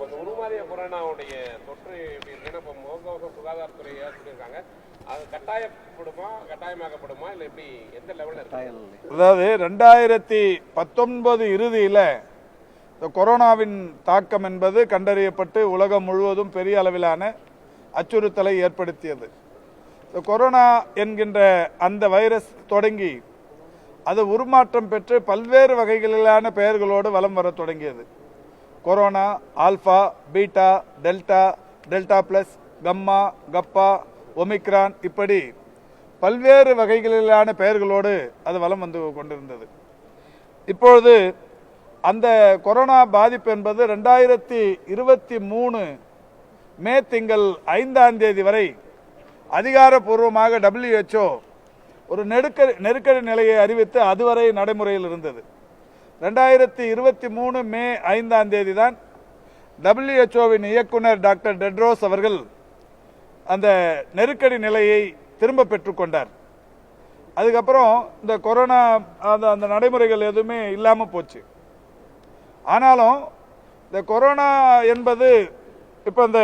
இப்போ இந்த உருமாறிய கொரோனாவுடைய தொற்று எப்படி இருக்குன்னா இப்போ முகக்கவசம் சுகாதாரத்துறை சொல்லியிருக்காங்க அது கட்டாயப்படுமா கட்டாயமாக்கப்படுமா இல்லை எப்படி எந்த லெவலில் இருக்கு? அதாவது ரெண்டாயிரத்தி பத்தொன்பது இறுதியில் இந்த கொரோனாவின் தாக்கம் என்பது கண்டறியப்பட்டு உலகம் முழுவதும் பெரிய அளவிலான அச்சுறுத்தலை ஏற்படுத்தியது. இந்த கொரோனா என்கின்ற அந்த வைரஸ் தொடங்கி அது உருமாற்றம் பெற்று பல்வேறு வகைகளிலான பெயர்களோடு வலம் வர தொடங்கியது. Corona alpha beta delta delta plus gamma kappa omicron இப்படி பல்வேறு வகைகளிலான பெயர்களோடு அது வலம் வந்து கொண்டிருந்தது. இப்பொழுது அந்த கொரோனா பாதிப்பு என்பது ரெண்டாயிரத்தி இருபத்தி மூணு மே திங்கள் ஐந்தாம் தேதி வரை அதிகாரப்பூர்வமாக டபிள்யூஹெச்ஓ ஒரு நெருக்கடி நெருக்கடி நிலையை அறிவித்து அதுவரை நடைமுறையில் இருந்தது. ரெண்டாயிரத்தி இருபத்தி மூணு மே ஐந்தாம் தேதி தான் டபிள்யூஹெச்ஓவின் இயக்குனர் டாக்டர் டெட்ரோஸ் அவர்கள் அந்த நெருக்கடி நிலையை திரும்ப பெற்றுக்கொண்டார் அதுக்கப்புறம் இந்த கொரோனா அந்த அந்த நடைமுறைகள் எதுவுமே இல்லாமல் போச்சு. ஆனாலும் இந்த கொரோனா என்பது இப்போ இந்த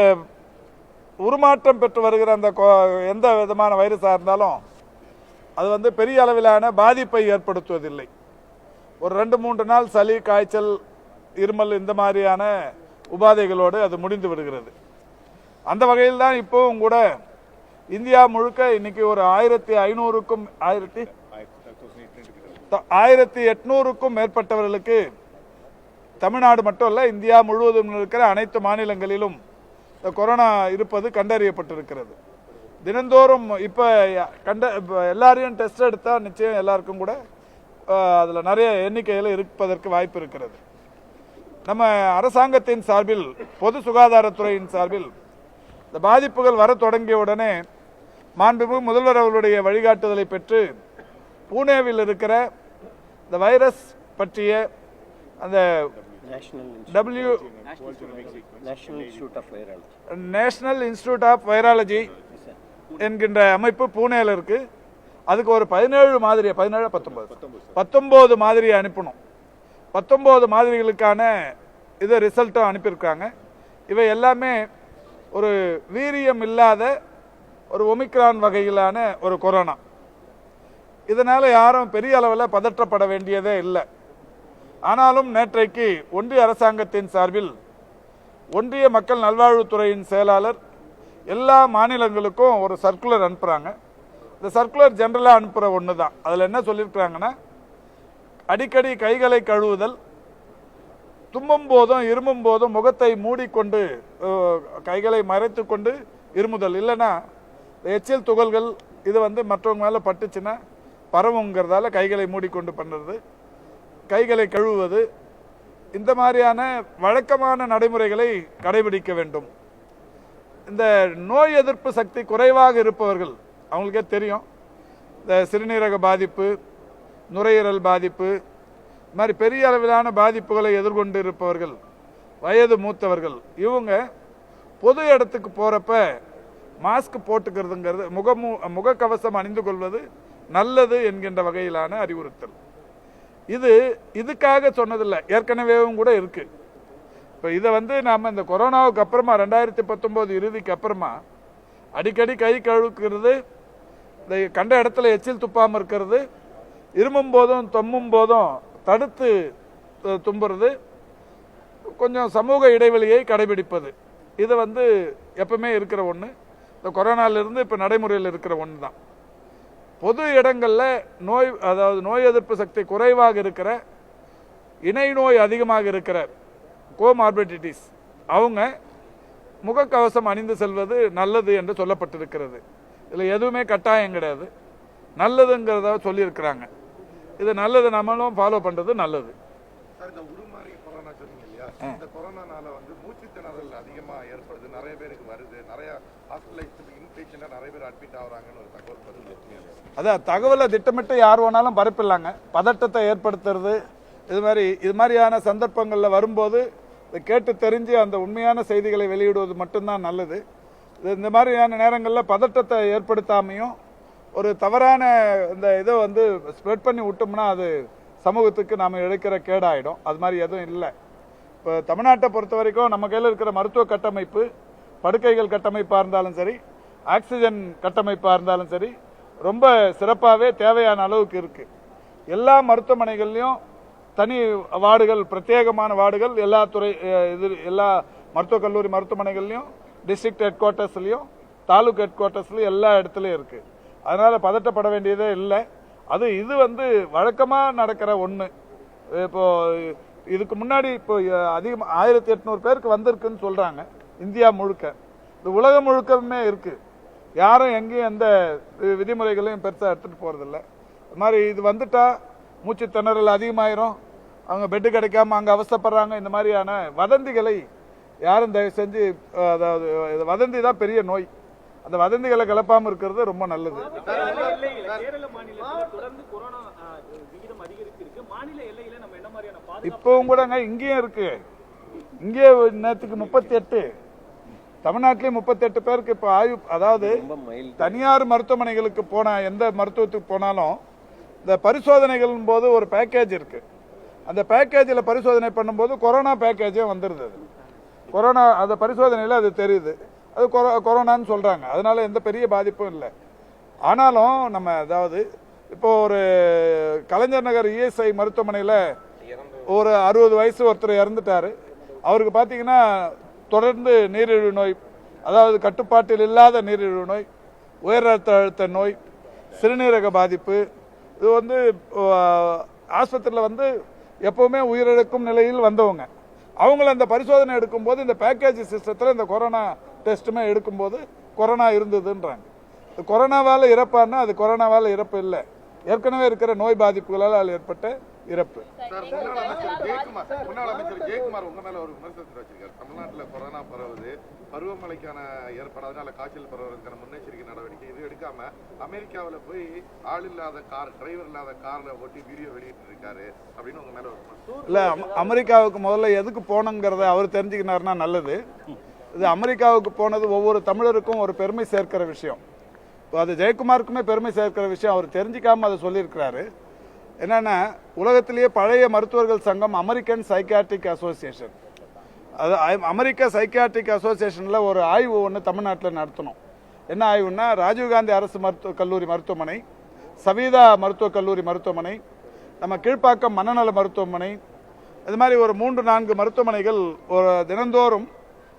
உருமாற்றம் பெற்று வருகிற அந்த எந்த விதமான வைரஸாக இருந்தாலும் அது வந்து பெரிய அளவிலான பாதிப்பை ஏற்படுத்துவதில்லை. ஒரு ரெண்டு மூன்று நாள் சளி காய்ச்சல் இருமல் இந்த மாதிரியான உபாதைகளோடு அது முடிந்து விடுகிறது. அந்த வகையில் தான் இப்போவும் கூட இந்தியா முழுக்க இன்னைக்கு ஒரு ஆயிரத்தி ஐநூறுக்கும் ஆயிரத்தி ஆயிரத்தி எட்நூறுக்கும் மேற்பட்டவர்களுக்கு தமிழ்நாடு மட்டும் இல்லை இந்தியா முழுவதும் இருக்கிற அனைத்து மாநிலங்களிலும் இந்த கொரோனா இருப்பது கண்டறியப்பட்டிருக்கிறது. தினந்தோறும் இப்போ கண்ட இப்போ எல்லாரையும் டெஸ்ட் எடுத்தால் நிச்சயம் எல்லாருக்கும் கூட அதில் நிறைய எண்ணிக்கையில் இருப்பதற்கு வாய்ப்பு இருக்கிறது. நம்ம அரசாங்கத்தின் சார்பில் பொது சுகாதாரத்துறையின் சார்பில் இந்த பாதிப்புகள் வர தொடங்கிய உடனே மாண்புமிகு முதல்வர் அவர்களுடைய வழிகாட்டுதலை பெற்று பூனேவில் இருக்கிற இந்த வைரஸ் பற்றிய அந்த W. National Institute of Virology என்கின்ற அமைப்பு பூனேல இருக்கு. அதுக்கு ஒரு பதினேழு மாதிரி பதினேழு பத்தொன்பது. பத்தொம்போது மாதிரி அனுப்பணும். பத்தொம்போது மாதிரிகளுக்கான இது ரிசல்ட்டும் அனுப்பியிருக்காங்க. இவை எல்லாமே ஒரு வீரியம் இல்லாத ஒரு ஒமிக்ரான் வகையிலான ஒரு கொரோனா. இதனால் யாரும் பெரிய அளவில் பதற்றப்பட வேண்டியதே இல்லை. ஆனாலும் நேற்றைக்கு ஒன்றிய அரசாங்கத்தின் சார்பில் ஒன்றிய மக்கள் நல்வாழ்வுத்துறையின் செயலாளர் எல்லா மாநிலங்களுக்கும் ஒரு சர்க்குலர் அனுப்புகிறாங்க இந்த சர்க்குலர் ஜென்ரலாக அனுப்புகிற ஒன்று தான் அதில் என்ன சொல்லியிருக்கிறாங்கன்னா அடிக்கடி கைகளை கழுவுதல் தும்மும் போதும் இருமும் போதும் முகத்தை மூடிக்கொண்டு கைகளை மறைத்து கொண்டு இருமுதல். இல்லைன்னா எச்சில் துகள்கள் இது வந்து மற்றவங்க மேலே பட்டுச்சுன்னா பரவுங்கிறதால கைகளை மூடிக்கொண்டு பண்ணுறது கைகளை கழுவுவது இந்த மாதிரியான வழக்கமான நடைமுறைகளை கடைபிடிக்க வேண்டும். இந்த நோய் எதிர்ப்பு சக்தி குறைவாக இருப்பவர்கள் அவங்களுக்கே தெரியும். இந்த சிறுநீரக பாதிப்பு நுரையீரல் பாதிப்பு இது மாதிரி பெரிய அளவிலான பாதிப்புகளை எதிர்கொண்டு இருப்பவர்கள் வயது மூத்தவர்கள் இவங்க பொது இடத்துக்கு போகிறப்ப மாஸ்க் போட்டுக்கிறதுங்கிறது முகமு முகக்கவசம் அணிந்து கொள்வது நல்லது என்கின்ற வகையிலான அறிவுறுத்தல். இது இதுக்காக சொன்னதில்லை. ஏற்கனவேவும் கூட இருக்குது இப்போ இதை வந்து நாம் இந்த கொரோனாவுக்கு அப்புறமா ரெண்டாயிரத்தி பத்தொம்போது இறுதிக்கு அப்புறமா அடிக்கடி கை கழுவுக்கிறது கண்ட இடத்துல எச்சில் துப்பாமல் இருக்கிறது இருமும் போதும் தொம்மும் போதும் தடுத்து தும்புறது கொஞ்சம் சமூக இடைவெளியை கடைபிடிப்பது. இது வந்து எப்பவுமே இருக்கிற ஒன்று இந்த கொரோனாலிருந்து இப்போ நடைமுறையில் இருக்கிற ஒன்று தான் பொது இடங்களில் நோய் அதாவது நோய் எதிர்ப்பு சக்தி குறைவாக இருக்கிற இணை நோய் அதிகமாக இருக்கிற கோமார்பிடிட்டிஸ் அவங்க முகக்கவசம் அணிந்து செல்வது நல்லது என்று சொல்லப்பட்டிருக்கிறது. இதில் எதுவுமே கட்டாயம் கிடையாது. நல்லதுங்கிறத சொல்லியிருக்கிறாங்க. இது நல்லது நம்மளும் ஃபாலோ பண்ணுறது நல்லது. இந்த கொரோனானால வந்து மூச்சு திணறல் அதிகமா ஏற்படுது. நிறைய பேருக்கு வருது. நிறைய நிறைய பேர் அட்மிட் ஆகுறாங்கன்னு ஒரு தகவல் அதான் தகவலை திட்டமிட்டு யார் வேணாலும் பரப்பிடலாங்க. பதட்டத்தை ஏற்படுத்துறது இது மாதிரி இது மாதிரியான சந்தர்ப்பங்களில் வரும்போது இதை கேட்டு தெரிஞ்சு அந்த உண்மையான செய்திகளை வெளியிடுவது மட்டும்தான் நல்லது. இந்த மாதிரியான நேரங்களில் பதட்டத்தை ஏற்படுத்தாமையும் ஒரு தவறான இந்த இதை வந்து ஸ்ப்ரெட் பண்ணி விட்டோம்னா அது சமூகத்துக்கு நாம் இழைக்கிற கேடாயிடும். அது மாதிரி எதுவும் இல்லை. இப்போ தமிழ்நாட்டை பொறுத்த வரைக்கும் நம்ம கையில் இருக்கிற மருத்துவ கட்டமைப்பு படுக்கைகள் கட்டமைப்பாக இருந்தாலும் சரி ஆக்சிஜன் கட்டமைப்பாக இருந்தாலும் சரி ரொம்ப சிறப்பாகவே தேவையான அளவுக்கு இருக்குது எல்லா மருத்துவமனைகள்லையும் தனி வார்டுகள் பிரத்யேகமான வார்டுகள் எல்லா துறை இது எல்லா மருத்துவக் கல்லூரி மருத்துவமனைகள்லையும் டிஸ்ட்ரிக்ட் ஹெட் குவார்ட்டர்ஸ்லேயும் தாலுக் ஹெட் குவார்ட்டர்ஸ்லையும் எல்லா இடத்துலையும் இருக்குது அதனால் பதட்டப்பட வேண்டியதே இல்லை. அது இது வந்து வழக்கமாக நடக்கிற ஒன்று இப்போது இதுக்கு முன்னாடி இப்போ அதிகம் ஆயிரத்தி எட்நூறு பேருக்கு வந்திருக்குன்னு சொல்கிறாங்க இந்தியா முழுக்க. இது உலகம் முழுக்கமே இருக்குது யாரும் எங்கேயும் எந்த விதிமுறைகளையும் பெருசாக எடுத்துகிட்டு போகிறதில்ல இது மாதிரி இது வந்துட்டால் மூச்சு திணறல் அதிகமாயிரும். அவங்க பெட்டு கிடைக்காம அங்கே அவசப்படுறாங்க இந்த மாதிரியான வதந்திகளை யாரும் தயவு செஞ்சு அதாவது வதந்தி தான் பெரிய நோய். அந்த வதந்திகளை கிளப்பாமல் இருக்கிறது ரொம்ப நல்லது. இப்பவும் கூடங்க இங்கேயும் இருக்கு. இங்கே நேற்றுக்கு முப்பத்தி எட்டு தமிழ்நாட்டிலேயும் முப்பத்தெட்டு பேருக்கு இப்போ ஆய்வு அதாவது தனியார் மருத்துவமனைகளுக்கு போன எந்த மருத்துவத்துக்கு போனாலும் இந்த பரிசோதனைகள் போது ஒரு பேக்கேஜ் இருக்கு. அந்த பேக்கேஜில் பரிசோதனை பண்ணும்போது கொரோனா பேக்கேஜே வந்துடுது அது கொரோனா அந்த பரிசோதனையில் அது தெரியுது. அது கொரோ கொரோனான்னு சொல்கிறாங்க அதனால் எந்த பெரிய பாதிப்பும் இல்லை. ஆனாலும் நம்ம அதாவது இப்போ ஒரு கலைஞர் நகர் இஎஸ்ஐ மருத்துவமனையில் ஒரு அறுபது வயசு ஒருத்தர் இறந்துட்டாரு. அவருக்கு பார்த்தீங்கன்னா தொடர்ந்து நீரிழிவு நோய் அதாவது கட்டுப்பாட்டில் இல்லாத நீரிழிவு நோய் உயர் ரத்த அழுத்த நோய் சிறுநீரக பாதிப்பு இது வந்து ஆஸ்பத்திரியில் வந்து எப்போவுமே உயிரிழக்கும் நிலையில் வந்தவங்க. அவங்கள அந்த பரிசோதனை எடுக்கும்போது இந்த பேக்கேஜ் சிஸ்டத்தில் இந்த கொரோனா டெஸ்ட்டுமே எடுக்கும்போது கொரோனா இருந்ததுன்றாங்க. இது கொரோனாவால் இறப்பான்னா அது கொரோனாவால் இறப்பு இல்லை. ஏற்கனவே இருக்கிற நோய் பாதிப்புகளால் ஏற்பட்டு இறப்பு. சார் முன்னாள் அமைச்சர் ஜெயக்குமார் முன்னாள் அமைச்சர் ஜெயக்குமார் உங்க மேல ஒரு விமர்சனத்தை வச்சிருக்காரு. தமிழ்நாட்டுல கொரோனா பரவுது பருவமழைக்கான ஏற்படாதனால காய்ச்சல் பரவுறதுக்கான முன்னெச்சரிக்கை நடவடிக்கை இது எடுக்காம அமெரிக்காவுல போய் ஆள் இல்லாத கார் டிரைவர் இல்லாத கார்ல ஓட்டி வீடியோ வெளியிட்டு இருக்காரு அப்படின்னு உங்க மேல ஒரு இல்லை அமெரிக்காவுக்கு முதல்ல எதுக்கு போனோங்கிறத அவர் தெரிஞ்சுக்கினாருன்னா நல்லது. இது அமெரிக்காவுக்கு போனது ஒவ்வொரு தமிழருக்கும் ஒரு பெருமை சேர்க்கிற விஷயம். இப்போ அது ஜெயக்குமாருக்குமே பெருமை சேர்க்கிற விஷயம் அவர் தெரிஞ்சிக்காம அதை சொல்லியிருக்கிறாரு. என்னென்னா உலகத்திலேயே பழைய மருத்துவர்கள் சங்கம் அமெரிக்கன் சைக்காட்ரிக் அசோசியேஷன் அது அமெரிக்க சைக்காட்ரிக் அசோசியேஷனில் ஒரு ஆய்வு ஒன்று தமிழ்நாட்டில் நடத்தணும். என்ன ஆய்வுன்னா ராஜீவ்காந்தி அரசு மருத்துவ கல்லூரி மருத்துவமனை சவீதா மருத்துவக் கல்லூரி மருத்துவமனை நம்ம கீழ்ப்பாக்கம் மனநல மருத்துவமனை இது மாதிரி ஒரு மூன்று நான்கு மருத்துவமனைகள் ஒரு தினந்தோறும்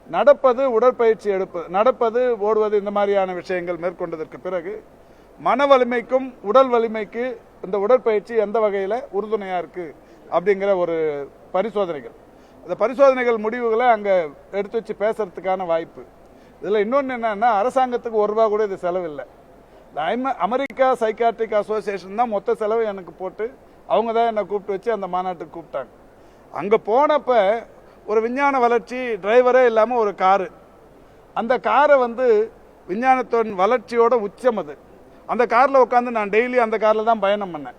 நடப்பது உடற்பயிற்சி எடுப்பது நடப்பது ஓடுவது இந்த மாதிரியான விஷயங்கள் மேற்கொண்டதற்கு பிறகு மன வலிமைக்கும் உடல் வலிமைக்கு இந்த உடற்பயிற்சி எந்த வகையில் உறுதுணையாக இருக்குது அப்படிங்கிற ஒரு பரிசோதனைகள். அந்த பரிசோதனைகள் முடிவுகளை அங்கே எடுத்து வச்சு பேசுறதுக்கான வாய்ப்பு. இதில் இன்னொன்று என்னன்னா அரசாங்கத்துக்கு ஒரு ரூபா கூட இது செலவில்லை. இந்த ஐம- அமெரிக்கா சைக்காட்ரிக் அசோசியேஷன் தான் மொத்த செலவு எனக்கு போட்டு அவங்க தான் என்னை கூப்பிட்டு வச்சு அந்த மாநாட்டுக்கு கூப்பிட்டாங்க. அங்கே போனப்போ ஒரு விஞ்ஞான வளர்ச்சி டிரைவரே இல்லாமல் ஒரு காரு. அந்த காரை வந்து விஞ்ஞானத்தின் வளர்ச்சியோட உச்சம் அது. அந்த காரில் உட்காந்து நான் டெய்லி அந்த காரில் தான் பயணம் பண்ணேன்.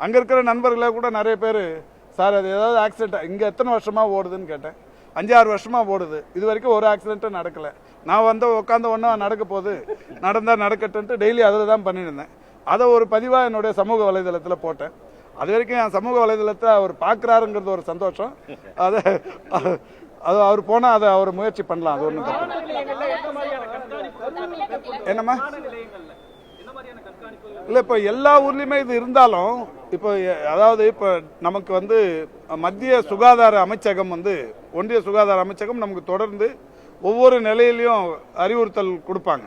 அங்கே இருக்கிற நண்பர்களே கூட நிறைய பேர் சார் அது ஏதாவது ஆக்சிடென்ட் இங்கே எத்தனை வருஷமாக ஓடுதுன்னு கேட்டேன். அஞ்சாறு வருஷமாக ஓடுது. இது வரைக்கும் ஒரு ஆக்சிடென்ட்டும் நடக்கலை. நான் வந்து உட்காந்த ஒன்றா நடக்க போகுது. நடந்தால் நடக்கட்டுன்ட்டு டெய்லி அதில் தான் பண்ணியிருந்தேன். அதை ஒரு பதிவாக என்னுடைய சமூக வலைதளத்தில் போட்டேன். அது வரைக்கும் என் சமூக வலைதளத்தை அவர் பார்க்குறாருங்கிறது ஒரு சந்தோஷம். அதை அது அவர் போனால் அதை அவர் முயற்சி பண்ணலாம். அது கண்காணிப்பு என்னம்மா விமான நிலையங்கள்ல என்ன மாதிரியான கண்காணிப்பு இல்லை இப்போ எல்லா ஊர்லேயுமே இது இருந்தாலும் இப்போ அதாவது இப்போ நமக்கு வந்து மத்திய சுகாதார அமைச்சகம் வந்து ஒன்றிய சுகாதார அமைச்சகம் நமக்கு தொடர்ந்து ஒவ்வொரு நிலையிலையும் அறிவுறுத்தல் கொடுப்பாங்க.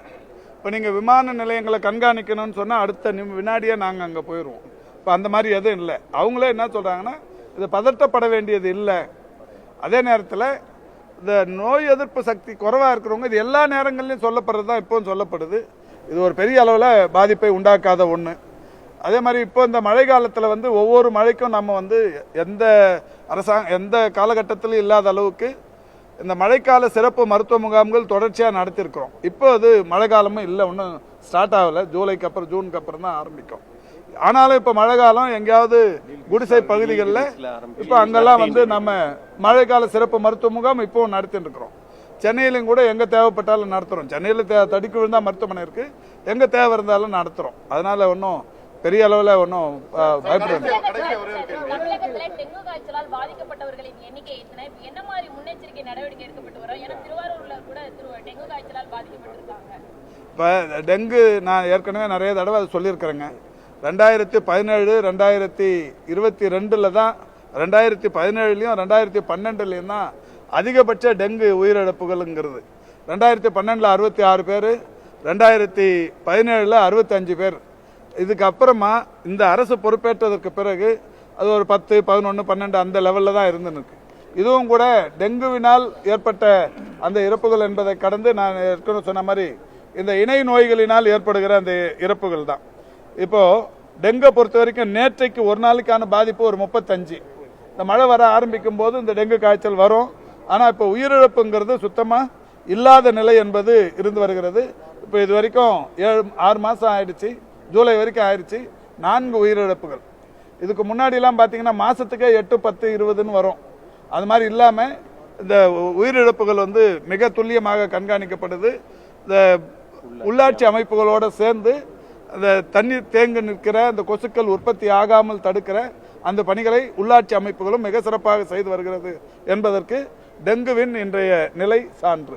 இப்போ நீங்கள் விமான நிலையங்களை கண்காணிக்கணும்னு சொன்னால் அடுத்த நிமி வினாடியே நாங்கள் அங்கே போயிடுவோம் இப்போ அந்த மாதிரி எதுவும் இல்லை. அவங்களே என்ன சொல்கிறாங்கன்னா இது பதட்டப்பட வேண்டியது இல்லை. அதே நேரத்தில் இந்த நோய் எதிர்ப்பு சக்தி குறைவாக இருக்கிறவங்க இது எல்லா நேரங்கள்லையும் சொல்லப்படுறது தான் இப்போவும் சொல்லப்படுது. இது ஒரு பெரிய அளவில் பாதிப்பை உண்டாக்காத ஒன்று அதே மாதிரி இப்போ இந்த மழை காலத்தில் வந்து ஒவ்வொரு மழைக்கும் நம்ம வந்து எந்த அரசாங்க எந்த காலகட்டத்திலும் இல்லாத அளவுக்கு இந்த மழைக்கால சிறப்பு மருத்துவ முகாம்கள் தொடர்ச்சியாக நடத்தியிருக்கிறோம் இப்போ அது மழை காலமும் இல்லை ஒன்றும் ஸ்டார்ட் ஆகலை. ஜூலைக்கு அப்புறம் ஜூனுக்கு அப்புறம் தான் ஆரம்பிக்கும். ஆனாலும் இப்போ மழை காலம் எங்கேயாவது குடிசை பகுதிகளில் இப்போ அங்கெல்லாம் வந்து நம்ம மழைக்கால சிறப்பு மருத்துவ முகாம் இப்போவும் நடத்திட்டு இருக்கிறோம் சென்னையிலும் கூட எங்கே தேவைப்பட்டாலும் நடத்துகிறோம் சென்னையில் தே தடிக்கு விழுந்தா மருத்துவமனை இருக்குது எங்கே தேவை இருந்தாலும் நடத்துகிறோம் அதனால் ஒன்றும் பெரிய அளவில் ஒன்றும் பயப்பட வேண்டாம். கடைசி ஒரே ஒரு கேள்வி. தமிழகத்துல டெங்கு காய்ச்சலால் பாதிக்கப்பட்டவர்களின் எண்ணிக்கை எத்தனை? இப்ப என்ன மாதிரி முன்னெச்சரிக்கை நடவடிக்கை எடுக்கப்பட்டு வரும்? ஏன்னா திருவாரூர்ல கூட திரு- டெங்கு காய்ச்சலால் பாதிக்கப்பட்டிருக்காங்க. இப்போ டெங்கு நான் ஏற்கனவே நிறைய தடவை அது சொல்லியிருக்கிறேங்க. ரெண்டாயிரத்தி பதினேழு ரெண்டாயிரத்தி இருபத்தி ரெண்டில் தான் ரெண்டாயிரத்தி பதினேழுலையும் ரெண்டாயிரத்தி பன்னெண்டுலேயும் தான் அதிகபட்ச டெங்கு உயிரிழப்புகள்ங்கிறது. ரெண்டாயிரத்தி பன்னெண்டில் அறுபத்தி ஆறு பேர் ரெண்டாயிரத்தி பதினேழில் அறுபத்தஞ்சு பேர். இதுக்கு அப்புறமா இந்த அரசு பொறுப்பேற்றதற்கு பிறகு அது ஒரு பத்து பதினொன்று பன்னெண்டு அந்த லெவலில் தான் இருந்துருக்கு இதுவும் கூட டெங்குவினால் ஏற்பட்ட அந்த இறப்புகள் என்பதை கடந்து நான் ஏற்கனவே சொன்ன மாதிரி இந்த இணை நோய்களினால் ஏற்படுகிற அந்த இறப்புகள் தான். இப்போது டெங்கை பொறுத்த வரைக்கும் நேற்றைக்கு ஒரு நாளுக்கான பாதிப்பு ஒரு முப்பத்தஞ்சு. இந்த மழை வர ஆரம்பிக்கும் போது இந்த டெங்கு காய்ச்சல் வரும். ஆனால் இப்போ உயிரிழப்புங்கிறது சுத்தமாக இல்லாத நிலை என்பது இருந்து வருகிறது. இப்போ இது வரைக்கும் ஏழு ஆறு மாதம் ஆயிடுச்சு. ஜூலை வரைக்கும் ஆயிடுச்சு. நான்கு உயிரிழப்புகள். இதுக்கு முன்னாடிலாம் பார்த்தீங்கன்னா மாதத்துக்கே எட்டு பத்து இருபதுன்னு வரும். அது மாதிரி இல்லாமல் இந்த உயிரிழப்புகள் வந்து மிக துல்லியமாக கண்காணிக்கப்படுது. இந்த உள்ளாட்சி அமைப்புகளோடு சேர்ந்து அந்த தண்ணீர் தேங்கி நிற்கிற அந்த கொசுக்கள் உற்பத்தி ஆகாமல் தடுக்கிற அந்த பணிகளை உள்ளாட்சி அமைப்புகளும் மிக சிறப்பாக செய்து வருகிறது என்பதற்கு டெங்குவின் இன்றைய நிலை சான்று.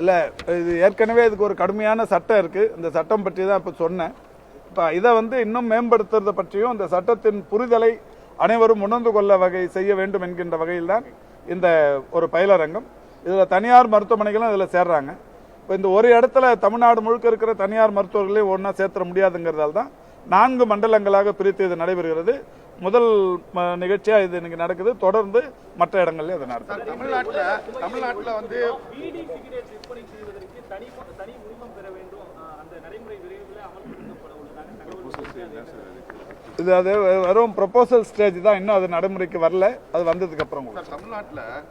இல்லை இது ஏற்கனவே இதுக்கு ஒரு கடுமையான சட்டம் இருக்குது இந்த சட்டம் பற்றி தான் இப்போ சொன்னேன். இப்போ இதை வந்து இன்னும் மேம்படுத்துறது பற்றியும் இந்த சட்டத்தின் புரிதலை அனைவரும் உணர்ந்து கொள்ள வகை செய்ய வேண்டும் என்கின்ற வகையில் தான் இந்த ஒரு பயிலரங்கம். இதில் தனியார் மருத்துவமனைகளும் இதில் சேர்றாங்க. இப்போ இந்த ஒரு இடத்துல தமிழ்நாடு முழுக்க இருக்கிற தனியார் மருத்துவர்களையும் ஒன்றா சேர்த்துற முடியாதுங்கிறதால தான் நான்கு மண்டலங்களாக பிரித்து இது நடைபெறுகிறது. முதல் ம- நிகழ்ச்சியா இது இன்னைக்கு நடக்குது. தொடர்ந்து மற்ற இடங்கள்லயும் அது நடக்கும் சார் தமிழ்நாட்டுல தமிழ்நாட்டுல வந்து தனி தனி உரிமம் பெற வேண்டும். அந்த நடைமுறை விரைவில் அமல்படுத்தப்பட உள்ளதாக தகவல் இது அது வெறும் ப்ரொபோசல் ஸ்டேஜ் தான். இன்னும் அது நடைமுறைக்கு வரல. அது வந்ததுக்கு அப்புறம் கூட சார்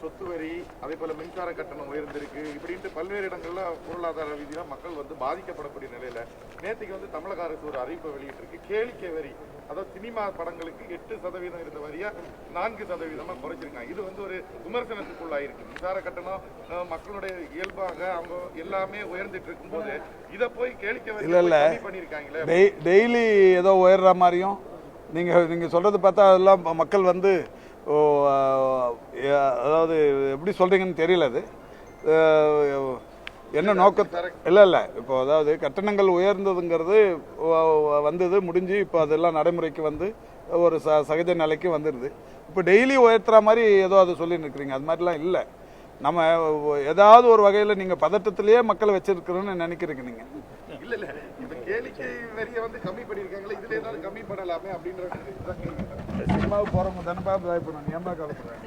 சொத்து வரி அதே போல மின்சார கட்டணம் உயர்ந்திருக்கு. இப்படின்ட்டு பல்வேறு இடங்கள்ல பொருளாதார ரீதியாக மக்கள் வந்து பாதிக்கப்படக்கூடிய நிலையில நேற்றுக்கு வந்து தமிழக அரசு ஒரு அறிவிப்பை வெளியிட்டிருக்கு. கேளிக்கை வரி. அதாவது சினிமா படங்களுக்கு எட்டு சதவீதம் இருந்த வரியா நான்கு சதவீதமா குறைச்சிருக்காங்க. இது வந்து ஒரு விமர்சனத்துக்குள்ளாயிருக்கு. மின்சார கட்டணம் மக்களுடைய இயல்பாக அவங்க எல்லாமே உயர்ந்துட்டு இருக்கும்போது இதை போய் கேளிக்கை இல்ல, இல்ல. டெய் டெய்லி ஏதோ உயர்ற மாதிரியும் நீங்கள் நீங்கள் சொல்கிறது பார்த்தா அதெல்லாம் மக்கள் வந்து அதாவது எப்படி சொல்கிறீங்கன்னு தெரியல அது. என்ன நோக்க இல்லை இல்லை. இப்போ அதாவது கட்டணங்கள் உயர்ந்ததுங்கிறது வந்தது முடிஞ்சு இப்போ அதெல்லாம் நடைமுறைக்கு வந்து ஒரு ச சகஜ நிலைக்கு வந்துடுது இப்போ டெய்லி உயர்த்துற மாதிரி ஏதோ அதை சொல்லி நிற்கிறீங்க அது மாதிரிலாம் இல்லை. நம்ம ஏதாவது ஒரு வகையில் நீங்கள் பதட்டத்திலேயே மக்களை வச்சிருக்கிறோன்னு நினைக்கிறீங்க நீங்கள் இல்ல இல்ல. இந்த கேளிக்கை வரியை வந்து கம்மி பண்ணிருக்காங்களே இதுல ஏதாவது கம்மி பண்ணலாமே அப்படின்ற. சினிமாவுக்கு போகிறவங்க தானே பயப்படணும். நீ ஏமா கவலைப்படுறேன்